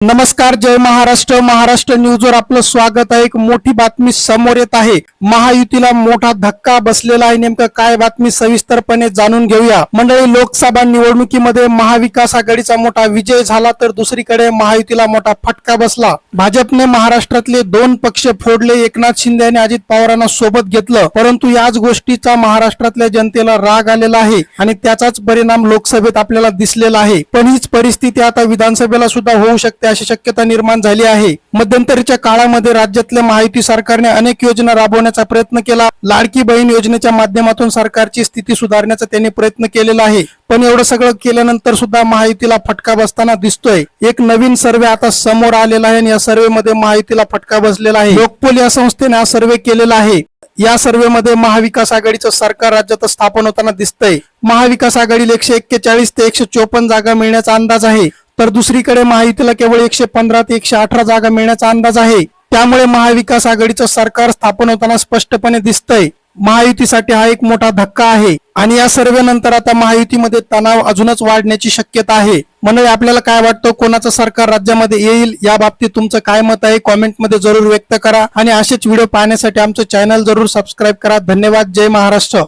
नमस्कार जय महाराष्ट्र. महाराष्ट्र न्यूजवर आपलं स्वागत आहे. एक मोठी बातमी समोर येत आहे. महायुतीला मोठा धक्का बसलेला आहे. नेमकं काय बातमी सविस्तरपणे जाणून घेऊया. मंडळी लोकसभा निवडणुकीमध्ये महाविकास आघाडीचा मोठा विजय झाला तर दुसरीकडे महायुतीला मोठा फटका बसला. भाजपने महाराष्ट्रातले दोन पक्ष फोडले. एकनाथ शिंदे आणि अजित पवारांना सोबत घेतलं. परंतु याच गोष्टीचा महाराष्ट्रातल्या जनतेला राग आलेला आहे आणि त्याचाच परिणाम लोकसभेत आपल्याला दिसलेला आहे. पण हीच परिस्थिती आता विधानसभेला सुद्धा होऊ शकते. अशी शक्यता निर्माण झाली आहे. मध्यंतरीच्या काळामध्ये राज्यातल्या महायुती सरकारने अनेक योजना राबवण्याचा प्रयत्न केला. लाडकी बहीण योजनेच्या माध्यमातून सरकारची स्थिती सुधारण्याचा त्यांनी प्रयत्न केलेला आहे. पण एवढं सगळं केल्यानंतर सुद्धा महायुतीला फटका बसताना दिसतोय. एक नवीन सर्वे आता समोर आलेला आहे आणि या सर्वे मध्ये महायुतीला फटका बसलेला आहे. लोकपोल या संस्थेने हा सर्वे केलेला आहे. या सर्वेमध्ये महाविकास आघाडीचं सरकार राज्यात स्थापन होताना दिसतंय. महाविकास आघाडीला एकशे एक्केचाळीस ते एकशे चोपन्न जागा मिळण्याचा अंदाज आहे. तर दुसरीकडे महायुतीला केवळ एकशे पंधरा ते एकशे अठरा जागा मिळण्याचा अंदाज आहे. त्यामुळे महाविकास आघाडीचं सरकार स्थापन होताना स्पष्टपणे दिसतंय. महायुतीसाठी हा एक मोठा धक्का आहे. आणि या सर्वे नंतर आता महायुतीमध्ये तणाव अजूनच वाढण्याची शक्यता आहे. म्हणून आपल्याला काय वाटतं? कोणाचं सरकार राज्यामध्ये येईल? या बाबतीत तुमचं काय मत आहे? कॉमेंटमध्ये जरूर व्यक्त करा. आणि असेच व्हिडिओ पाहण्यासाठी आमचं चॅनल जरूर सबस्क्राईब करा. धन्यवाद. जय महाराष्ट्र.